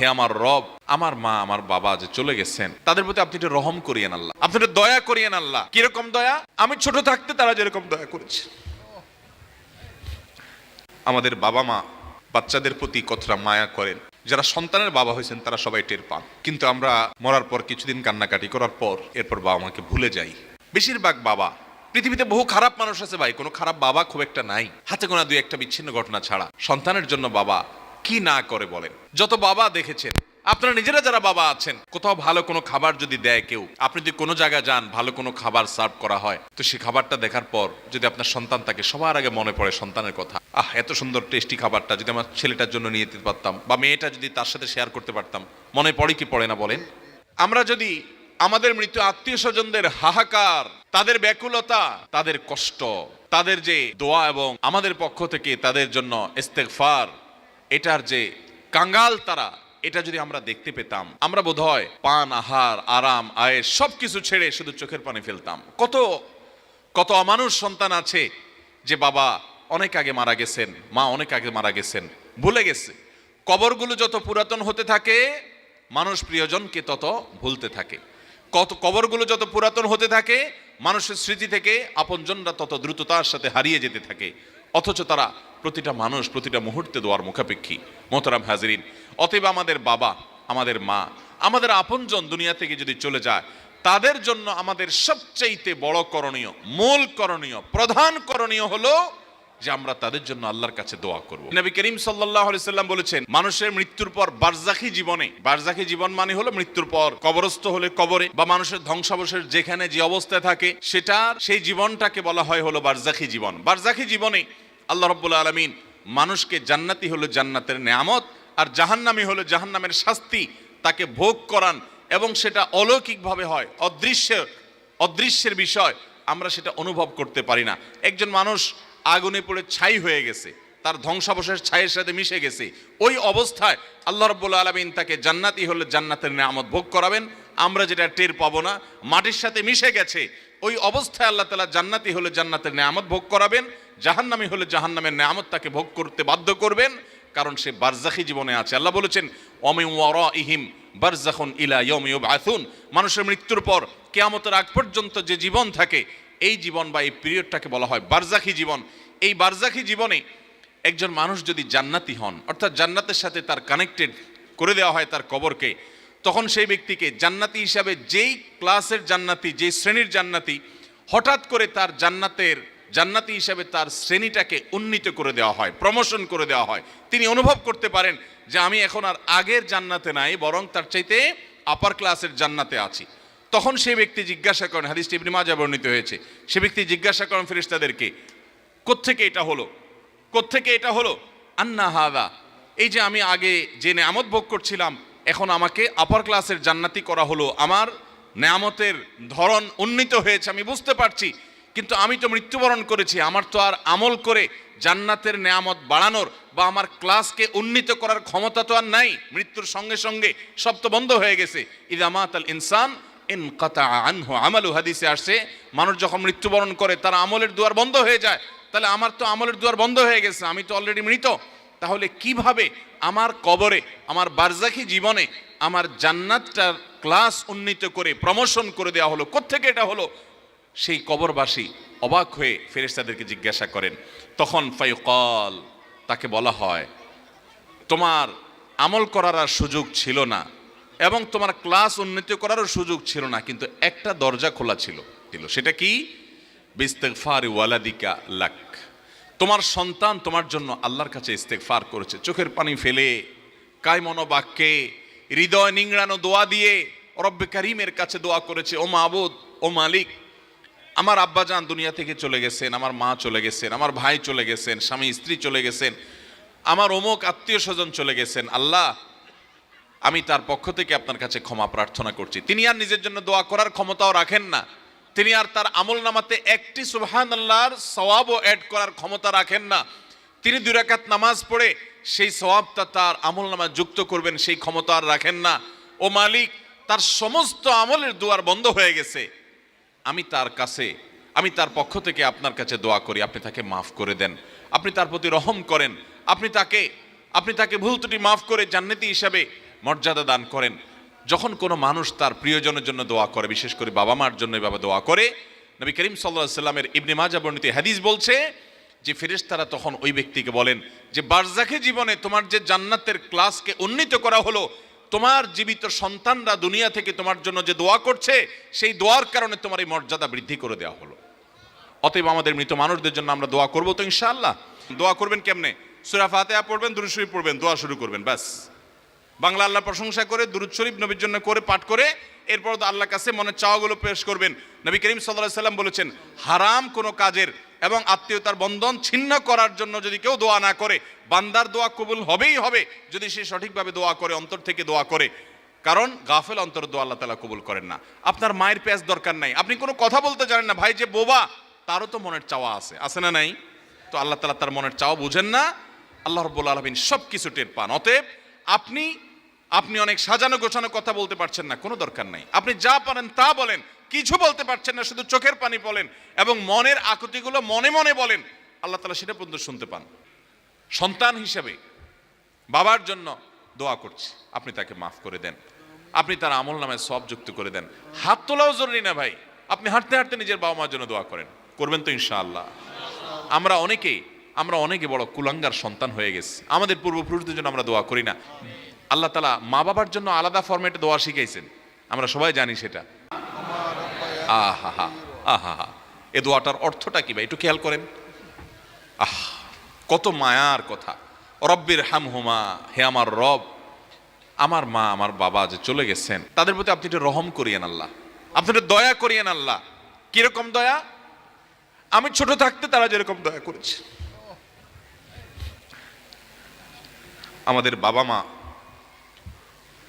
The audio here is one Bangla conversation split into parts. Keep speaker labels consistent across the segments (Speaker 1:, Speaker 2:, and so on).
Speaker 1: হে আমার রব, আমার মা, আমার বাবা যে চলে গেছেন, তাদের প্রতি আপনি একটু রহম করিয়েন আল্লাহ। আপনি একটু দয়া করিয়েন আল্লাহ। কীরকম দয়া? আমি ছোট থাকতে তারা যেরকম দয়া করেছে। আমাদের বাবা মা বাচ্চাদের প্রতি কতটা মায়া করেন। যারা সন্তানের বাবা হয়েছেন, তারা সবাই টের পান। কিন্তু আমরা মরার পর কিছুদিন কান্নাকাটি করার পর, এরপর বাবা মাকে ভুলে যাই। বেশিরভাগ বাবা, পৃথিবীতে বহু খারাপ মানুষ আছে ভাই, কোনো খারাপ বাবা খুব একটা নাই। হাতে গোনা দুই একটা বিচ্ছিন্ন ঘটনা ছাড়া। সন্তানের জন্য বাবা কি না করে বলেন। যত বাবা দেখেছেন, আপনারা নিজেরা যারা বাবা আছেন, কোথাও ভালো কোনো খাবার যদি দেয় কেউ, আপনি যদি কোনো জায়গায় যান, ভালো কোনো খাবার সার্ভ করা হয়, তো সেই খাবারটা দেখার পর যদি আপনার সন্তান থাকে সবার আগে মনে পড়ে সন্তানের কথা, আহ, এত সুন্দর টেস্টি খাবারটা যদি আমার ছেলেটার জন্য নিয়ে যেতে পারতাম বা মেয়েটা যদি তার সাথে শেয়ার করতে পারতাম, মনে পড়ে কি পড়ে না বলেন? আমরা যদি আমাদের মৃত আত্মীয় স্বজনদের হাহাকার, তাদের ব্যাকুলতা, তাদের কষ্ট, তাদের যে দোয়া এবং আমাদের পক্ষ থেকে তাদের জন্য ইস্তেগফার এটার যে কাঙ্গাল তারা, এটা যদি আমরা দেখতে পেতাম, আমরা বোধহয় পান, আহার, আরাম আয়ের সবকিছু ছেড়ে শুধু চোখের পানি ফেলতাম। কত কত অমানুষ সন্তান আছে যে বাবা অনেক আগে মারা গেছেন, মা অনেক আগে মারা গেছেন, ভুলে গেছে। কবরগুলো যত পুরাতন হতে থাকে, মানুষ প্রিয়জনকে তত ভুলতে থাকে। কত, কবরগুলো যত পুরাতন হতে থাকে, মানুষের স্মৃতি থেকে আপনজনরা তত দ্রুততার সাথে হারিয়ে যেতে থাকে। অথচ তারা প্রতিটা মানুষ প্রতিটা মুহূর্তে দোয়ার মুখাপেক্ষী। মোহতারাম হাজরিন, অতএব আমাদের বাবা, আমাদের মা, আমাদের আপনজন দুনিয়া থেকে যদি চলে যায়, তাদের জন্য আমাদের সবচাইতে বড় করণীয়, মূল করণীয়, প্রধান করণীয় হলো যে আমরা তাদের জন্য আল্লাহর কাছে দোয়া করব। নবী করিম আলাইহি সাল্লাম বলেছেন, মানুষের মৃত্যুর পর বারজাখি জীবনে বারজাখি জীবন মানে হলো মৃত্যুর পর কবরস্থ হলে কবরে বা মানুষের ধ্বংসাবশেষ যেখানে যে অবস্থায় থাকে, সেটার সেই জীবনটাকে বলা হয় হলো বারজাখি জীবন। বারজাখি জীবনে আল্লাহ রাব্বুল আলামিন মানুষকে জান্নাতি হলো জান্নাতের নেয়ামত আর জাহান্নামি হলো জাহান্নামের শাস্তি তাকে ভোগ করান এবং সেটা অলৌকিকভাবে হয়। অদৃশ্য অদৃশ্যের বিষয় আমরা সেটা অনুভব করতে পারি না। একজন মানুষ আগুনে পড়ে ছাই হয়ে গেছে, তার ধ্বংসাবশেষ ছাইয়ের সাথে মিশে গেছে। ওই অবস্থায় আল্লাহ রব্বুল আলমিন তাকে জান্নাতি হলে জান্নাতের নামত ভোগ করাবেন। আমরা যেটা টের পাবো না, মাটির সাথে মিশে গেছে, ওই অবস্থায় আল্লাহ তালা জান্নাতি হলে জান্নাতের নেয়ামত ভোগ করাবেন। জাহান্নামি হলে জাহান্নামের নেয়ামত তাকে ভোগ করতে বাধ্য করবেন, কারণ সে বারজাখি জীবনে আছে। আল্লাহ বলেছেন অমি ইহিম বারজাখন ইলা ইয়ম আথুন মানুষের মৃত্যুর পর, কেয়ামতের আগ পর্যন্ত যে জীবন থাকে এই জীবন বা এই পিরিয়ডটাকে বলা হয় বারজাখি জীবন। এই বারজাখি জীবনে একজন মানুষ যদি জান্নাতি হন, অর্থাৎ জান্নাতের সাথে তার কানেক্টেড করে দেওয়া হয় তার কবরকে, তখন সেই ব্যক্তিকে জান্নাতি হিসাবে যেই ক্লাসের জান্নাতি, যেই শ্রেণির জান্নাতি, হঠাৎ করে তার জান্নাতের, জান্নাতি হিসাবে তার শ্রেণীটাকে উন্নীত করে দেওয়া হয় প্রমোশন করে দেওয়া হয়। তিনি অনুভব করতে পারেন যে আমি এখন আর আগের জান্নাতে নাই, বরং তার চাইতে আপার ক্লাসের জান্নাতে আছি। তখন সেই ব্যক্তি জিজ্ঞাসা করেন হাদিস ইবনে মাজা বর্ণিত হয়েছে, সে ব্যক্তি জিজ্ঞাসা করেন ফেরেশতাদেরকে, কোত্থেকে এটা হলো? কোত্থেকে এটা হলো? আন্না হাদা, এই যে আমি আগে যে নেয়ামত ভোগ করছিলাম, এখন আমাকে আপার ক্লাসের জান্নাতি করা হলো। আমার নেয়ামতের ধরন উন্নীত হয়েছে, আমি বুঝতে পারছি, কিন্তু আমি তো মৃত্যুবরণ করেছি। আমার তো আর আমল করে জান্নাতের নেয়ামত বাড়ানোর বা আমার ক্লাসকে উন্নীত করার ক্ষমতা তো আর নাই। মৃত্যুর সঙ্গে সঙ্গে সব তো বন্ধ হয়ে গেছে। ইদামাত আল ইনসান ইন কাতা আমালু হাদিসে আসছে, মানুষ যখন মৃত্যুবরণ করে, তার আমলের দুয়ার বন্ধ হয়ে যায়। তাহলে আমার তো আমলের দুয়ার বন্ধ হয়ে গেছে, আমি তো অলরেডি মৃত। তাহলে কীভাবে আমার কবরে, আমার বারজাখি জীবনে, আমার জান্নাতটার ক্লাস উন্নীত করে প্রমোশন করে দেওয়া হলো? কোত্থেকে এটা হলো? সেই কবরবাসী অবাক হয়ে ফেরেশতাদেরকে জিজ্ঞাসা করেন, তখন ফাইকল, তাকে বলা হয়, তোমার আমল করার আর সুযোগ ছিল না। এবং তোমার ক্লাস উন্নতি করারও সুযোগ ছিল না, কিন্তু একটা দরজা খোলা ছিল। ছিল সেটা কি? বিস্তেগফার ওয়ালাদিকা লাক। তোমার সন্তান তোমার জন্য আল্লাহর কাছে ইস্তেগফার করেছে। চোখের পানি ফেলে কায় মনোবাক্যে হৃদয় নিংড়ানো দোয়া দিয়ে রব্বে কারিমের কাছে দোয়া করেছে, ও মাবুদ, ও মালিক, আমার আব্বাজান দুনিয়া থেকে চলে গেছেন, আমার মা চলে গেছেন, আমার ভাই চলে গেছেন, স্বামী, স্ত্রী চলে গেছেন, আমার অমুক আত্মীয় স্বজন চলে গেছেন। আল্লাহ আমি তার পক্ষ থেকে আপনার কাছে ক্ষমা প্রার্থনা করছি। তিনি আর নিজের জন্য দোয়া করার ক্ষমতাও রাখেন না। তিনি আর তার আমল নামাতে একটি সুবহান আল্লাহর সওয়াবও অ্যাড করার ক্ষমতা রাখেন না। তিনি দুই রাকাত নামাজ পড়ে সেই সওয়াবটা তার আমল নামা যুক্ত করবেন, সেই ক্ষমতা আর রাখেন না। ও মালিক, তার সমস্ত আমলের দুয়ার বন্ধ হয়ে গেছে। আমি তার কাছে, আমি তার পক্ষ থেকে আপনার কাছে দোয়া করি, আপনি তাকে মাফ করে দেন। আপনি তার প্রতি রহম করেন। আপনি তাকে আপনি তাকে ভুল ত্রুটি মাফ করে জান্নাতি হিসাবে মর্যাদা দান করেন। যখন কোনো মানুষ তার প্রিয়জনের জন্য দোয়া করে, বিশেষ করে বাবা মার জন্য এভাবে দোয়া করে, নবী করিম সাল্লাহ সাল্লামের ইবনে মাজা বর্ণিত হাদিস বলছে যে, ফেরেশতারা তখন ওই ব্যক্তিকে বলেন যে, বারজাখে জীবনে তোমার যে জান্নাতের ক্লাসকে উন্নীত করা হলো, তোমার জীবিত সন্তানরা দুনিয়া থেকে তোমার জন্য যে দোয়া করছে, সেই দোয়ার কারণে তোমার এই মর্যাদা বৃদ্ধি করে দেওয়া হলো। অতএব আমাদের মৃত মানুষদের জন্য আমরা দোয়া করব তো ইনশাআল্লাহ। দোয়া করবেন কেমনে? সুরা ফাতেহা পড়বেন, দুরুদ পড়বেন, দোয়া শুরু করবেন, ব্যাস। বাংলা আল্লাহ প্রশংসা করে, দুরুদ শরীফ নবীর জন্য করে, পাঠ করে, এরপর তো আল্লাহর কাছে মনে চাওয়াগুলো পেশ করবেন। নবী করিম সাল্লাহ সাল্লাম বলেছেন, হারাম কোনো কাজের এবং আত্মীয়তার বন্ধন ছিন্ন করার জন্য যদি কেউ দোয়া না করে, বান্দার দোয়া কবুল হবেই হবে যদি সে সঠিকভাবে দোয়া করে, অন্তর থেকে দোয়া করে। কারণ গাফেল অন্তর দোয়া আল্লাহ তালা কবুল করেন না। আপনার মায়ের প্যাঁচ দরকার নাই। আপনি কোনো কথা বলতে জানেন না, ভাই যে বোবা, তারও তো মনের চাওয়া আছে। আছে না নাই? তো আল্লাহ তালা তার মনের চাওয়া বুঝেন না। আল্লাহ রব্বুল আলমিন সব কিছু টের পান। অতএব আপনি আপনি অনেক সাজানো গোছানো কথা বলতে পারছেন না, কোনো দরকার নাই। আপনি যা পারেন তা বলেন, কিছু বলতে পারছেন না, শুধু চোখের পানি বলেন এবং মনের আকুতিগুলো মনে মনে বলেন, আল্লাহ তালা সেটা পর্যন্ত শুনতে পান। সন্তান হিসেবে বাবার জন্য দোয়া করছি, আপনি তাকে মাফ করে দেন। আপনি তার আমল নামায় সব যুক্ত করে দেন। হাত তোলাও জরুরি না ভাই, আপনি হাঁটতে হাঁটতে নিজের বাবা মার জন্য দোয়া করেন। করবেন তো ইনশাআল্লাহ। আমরা অনেকেই, আমরা অনেকে বড় কুলাঙ্গার সন্তান হয়ে গেছি। আমাদের পূর্বপুরুষদের জন্য আমরা দোয়া করি না। আল্লাহ তালা মা বাবার জন্য আলাদা ফরম্যাটে দোয়া শিখাইছেন। আমরা সবাই জানি সেটা। আহা হা আহা হা এ দোয়াটার অর্থটা কি ভাই, একটু খেয়াল করেন। আহ, কত মায়ার কথা। রব্বির হাম হুমা হে আমার রব, আমার মা, আমার বাবা যে চলে গেছেন, তাদের প্রতি আপনি একটু রহম করিয়েন আল্লাহ। আপনি একটু দয়া করিয়েন আল্লাহ। কীরকম দয়া? আমি ছোট থাকতে তারা যেরকম দয়া করেছে। আমাদের বাবা মা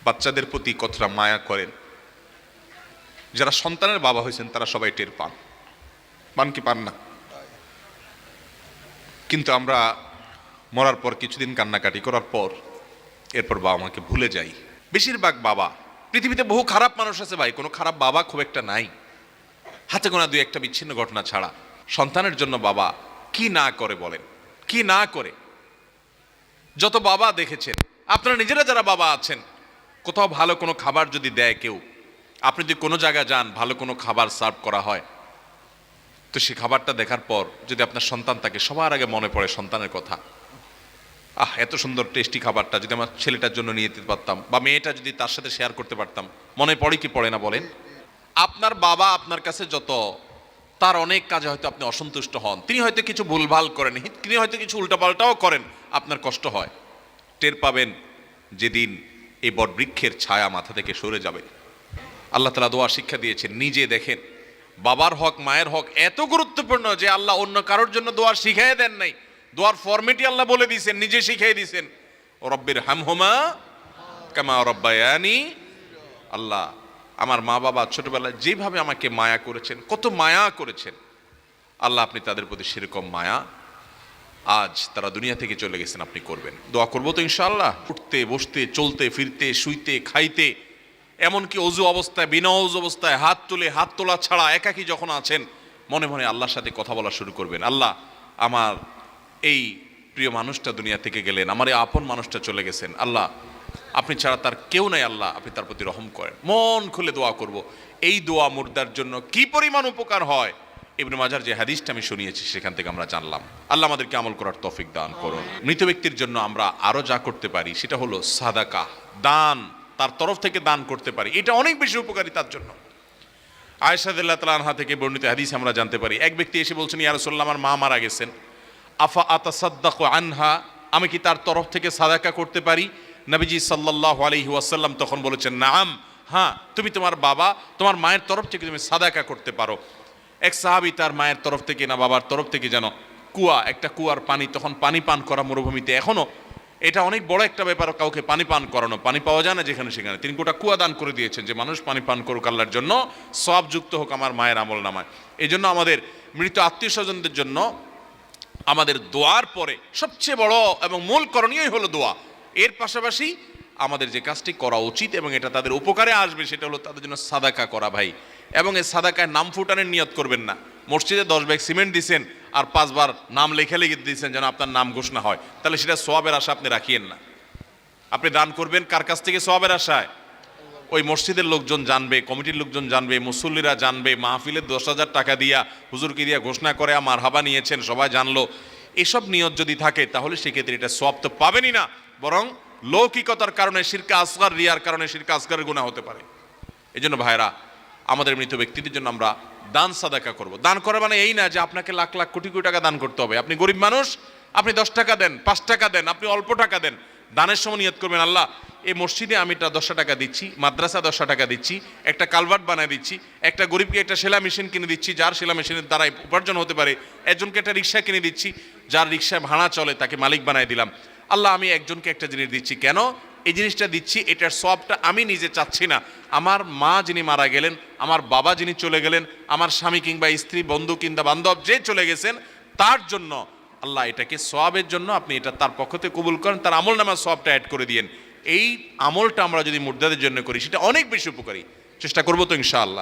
Speaker 1: বাচ্চাদের প্রতি কতটা মায়া করেন। যারা সন্তানের বাবা হয়েছেন, তারা সবাই টের পান। পান কি পান না? কিন্তু আমরা মরার পর কিছুদিন কান্নাকাটি করার পর, এরপর বাবা মাকে ভুলে যাই। বেশিরভাগ বাবা, পৃথিবীতে বহু খারাপ মানুষ আছে ভাই, কোনো খারাপ বাবা খুব একটা নাই। হাতে গোনা দুই একটা বিচ্ছিন্ন ঘটনা ছাড়া। সন্তানের জন্য বাবা কি না করে বলেন? কি না করে? যত বাবা দেখেছেন, আপনারা নিজেরা যারা বাবা আছেন কোথাও ভালো কোনো খাবার যদি দেয় কেউ, আপনি যদি কোনো জায়গায় যান, ভালো কোনো খাবার সার্ভ করা হয়, তো সেই খাবারটা দেখার পর যদি আপনার সন্তান থাকে, সবার আগে মনে পড়ে সন্তানের কথা। আহ, এত সুন্দর টেস্টি খাবারটা যদি আমার ছেলেটার জন্য নিয়ে যেতে পারতাম বা মেয়েটা যদি তার সাথে শেয়ার করতে পারতাম, মনে পড়ে কি পড়ে না বলেন? আপনার বাবা আপনার কাছে যত, তার অনেক কাজে হয়তো আপনি অসন্তুষ্ট হন। তিনি হয়তো কিছু ভুলভাল করেন, তিনি হয়তো কিছু উল্টাপাল্টাও করেন, আপনার কষ্ট হয়। টের পাবেন যেদিন এই বটবৃক্ষের ছায়া মাথা থেকে সরে যাবে। আল্লাহ তালা দোয়া শিক্ষা দিয়েছেন, নিজে দেখেন। বাবার হক, মায়ের হক এত গুরুত্বপূর্ণ যে আল্লাহ অন্য কারোর জন্য দোয়া শিখাই দেন নাই। দোয়ার ফরমেটই আল্লাহ বলে দিয়েছেন, নিজে শিখাই দিয়েছেন। ও রব্বির হামহুমা কামা রব্বায়ানি। আল্লাহ, আমার মা বাবা ছোটবেলায় যেভাবে আমাকে মায়া করেছেন, কত মায়া করেছেন। আল্লাহ আপনি তাদের প্রতি সেরকম মায়া আজ তারা দুনিয়া থেকে চলে গেছেন, আপনি করবেন। দোয়া করব তো ইনশাল্লাহ উঠতে, বসতে, চলতে, ফিরতে, শুইতে, খাইতে, এমনকি অজু অবস্থায়, বিনা অজু অবস্থায় হাত তুলে, হাত তোলা ছাড়া একাকি যখন আছেন, মনে মনে আল্লাহর সাথে কথা বলা শুরু করবেন। আল্লাহ, আমার এই প্রিয় মানুষটা দুনিয়া থেকে গেলেন, আমার এই আপন মানুষটা চলে গেছেন। আল্লাহ, আপনি ছাড়া তার কেউ নাই, আল্লাহ, আপনি তার প্রতি রহম করেন। মন খুলে দোয়া করব। এই দোয়া মুর্দার জন্য কি পরিমাণ উপকার হয়? ইবনে মাজার যে হাদিসটা আমি শুনিয়েছি, সেখান থেকে আমরা জানলাম। আল্লাহ আমাদেরকে আমল করার তৌফিক দান করুন। মৃত ব্যক্তির জন্য আমরা আরও যা করতে পারি, সেটা হলো সাদাকা, দান, তার তরফ থেকে দান করতে পারি। এটা অনেক বেশি উপকারী তার জন্য। আয়সাদুল্লাহ তালা আনহা থেকে বর্ণিত হাদিস আমরা জানতে পারি। এক ব্যক্তি এসে বলছেন ইয়ারসোল্লা আমার মা মারা গেছেন। আফা আতা সাদ্দাক আনহা? আমি কি তার তরফ থেকে সাদাকা করতে পারি? নবীজি সাল্লাহ আলহি ওয়াসাল্লাম তখন বলেছেন, নাম হ্যাঁ তুমি তোমার বাবা, তোমার মায়ের তরফ থেকে তুমি সাদাকা করতে পারো। এক সাহাবি তার মায়ের তরফ থেকে না বাবার তরফ থেকে যেন কুয়া, একটা কুয়ার পানি, তখন পানি পান করা মরুভূমিতে। এখনও এটা অনেক বড় একটা ব্যাপার, কাউকে পানি পান করানো। পানি পাওয়া যায় না যেখানে সেখানে। তিনি গোটা কুয়া দান করে দিয়েছেন যে, মানুষ পানি পান করুক আল্লাহর জন্য, সব যুক্ত হোক আমার মায়ের আমল নামায়। এই জন্য আমাদের মৃত আত্মীয় স্বজনদের জন্য আমাদের দোয়ার পরে সবচেয়ে বড় এবং মূল করণীয়ই হলো দোয়া। এর পাশাপাশি আমাদের যে কাজটি করা উচিত এবং এটা তাদের উপকারে আসবে, সেটা হলো তাদের জন্য সাদাকা করা ভাই। এবং এই সাদাকায় নাম ফুটানের নিয়ত করবেন না। মসজিদে দশ ব্যাগ সিমেন্ট দিছেন আর পাঁচবার নাম লেখে লিখে দিয়েছেন যেন আপনার নাম ঘোষণা হয়। তাহলে সেটা সোয়াবের আশা আপনি রাখিয়েন না। আপনি দান করবেন কার কাছ থেকে সবের আশায়? ওই মসজিদের লোকজন জানবে, কমিটির লোকজন জানবে, মুসল্লিরা জানবে, মাহফিলের দশ হাজার টাকা দিয়া হুজুরকে দিয়া ঘোষণা করে, আমার হাবা নিয়েছেন, সবাই জানলো। এসব নিয়ত যদি থাকে, তাহলে সেক্ষেত্রে এটা সব তো পাবেনই না। বরং লৌকিকতার কারণে শিরকা আসগার, রিয়ার কারণে শিরকা আসগারের গুণা হতে পারে। এই জন্য ভাইরা আমাদের মৃত ব্যক্তিদের জন্য আমরা দান সাদাকা করব। দান করা মানে এই না যে আপনাকে লাখ লাখ কোটি কোটি টাকা দান করতে হবে। আপনি গরিব মানুষ, আপনি দশ টাকা দেন, পাঁচ টাকা দেন, আপনি অল্প টাকা দেন, দানের সময় নিয়ত করবেন, আল্লাহ, এই মসজিদে আমি এটা দশটা টাকা দিচ্ছি, মাদ্রাসা দশটা টাকা দিচ্ছি, একটা কালভার্ট বানিয়ে দিচ্ছি, একটা গরিবকে একটা সেলা মেশিন কিনে দিচ্ছি, যার সেলা মেশিনের দ্বারাই উপার্জন হতে পারে, একজনকে একটা রিক্সা কিনে দিচ্ছি, যার রিক্সায় ভাড়া চলে, তাকে মালিক বানায় দিলাম। আল্লাহ, আমি একজনকে একটা জিনিস দিচ্ছি। কেন? এই জিনিসটা দিচ্ছি, এটার সবটা আমি নিজে চাচ্ছি না। আমার মা যিনি মারা গেলেন, আমার বাবা যিনি চলে গেলেন, আমার স্বামী কিংবা স্ত্রী, বন্ধু কিংবা বান্ধব যে চলে গেছেন, তার জন্য আল্লাহ এটাকে সবের জন্য আপনি এটা তার পক্ষ থেকে কবুল করেন, তার আমল নামার সবটা অ্যাড করে দিয়েন। এই আমলটা আমরা যদি মুর্দাদের জন্য করি, সেটা অনেক বেশি উপকারী। চেষ্টা করব তো ইনশাআল্লাহ।